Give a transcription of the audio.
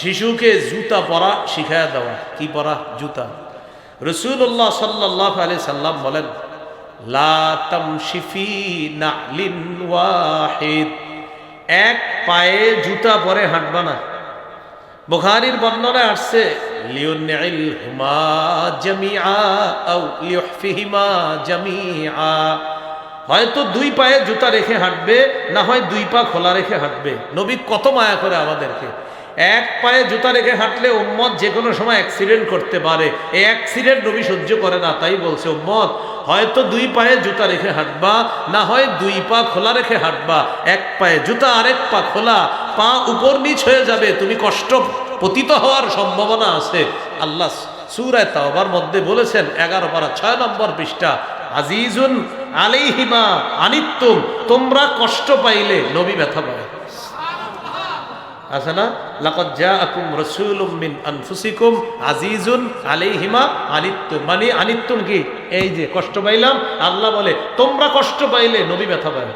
শিশুকে জুতা পরা শিখায়া দেওয়া। কি পরা? জুতা। রসুল্লাহ সাল্লাহ আলি সাল্লাম বলেন এক পায়ে জুতা পরে হাঁটবা না। বুখারীর বর্ণনা আসছে হয়তো দুই পায়ে জুতা রেখে হাঁটবে, না হয় দুই পা খোলা রেখে হাঁটবে। নবী কত মায়া করে আমাদেরকে এক পায়ে জুতা রেখে হাঁটলে উম্মত যে কোনো সময় অ্যাক্সিডেন্ট করতে পারে। এই অ্যাক্সিডেন্ট নবী সহ্য করে না, তাই বলছে উম্মত, হয়তো দুই পায়ে জুতা রেখে হাঁটবা, না হয় দুই পা খোলা রেখে হাঁটবা। এক পায়ে জুতা, আরেক পা খোলা, পা উপর নিচ হয়ে যাবে, তুমি কষ্ট পতিত হওয়ার সম্ভাবনা আছে। আল্লাহ সুরায় তাওবার মধ্যে বলেছেন, এগারো পারা ছয় নম্বর পৃষ্ঠা, আজিজুন আলাইহিমা আনিত্তুম তোমরা কষ্ট পাইলে নবী ব্যথা পায়। আছে না? লাকাদ জাআকুম রাসূলুম মিন আনফুসিকুম আজিজুন আলাইহিমা আনিত্য মানে আনিত্তুম কি? এই যে কষ্ট পাইলাম, আল্লাহ বলে, তোমরা কষ্ট পাইলে নবী ব্যথা পায়।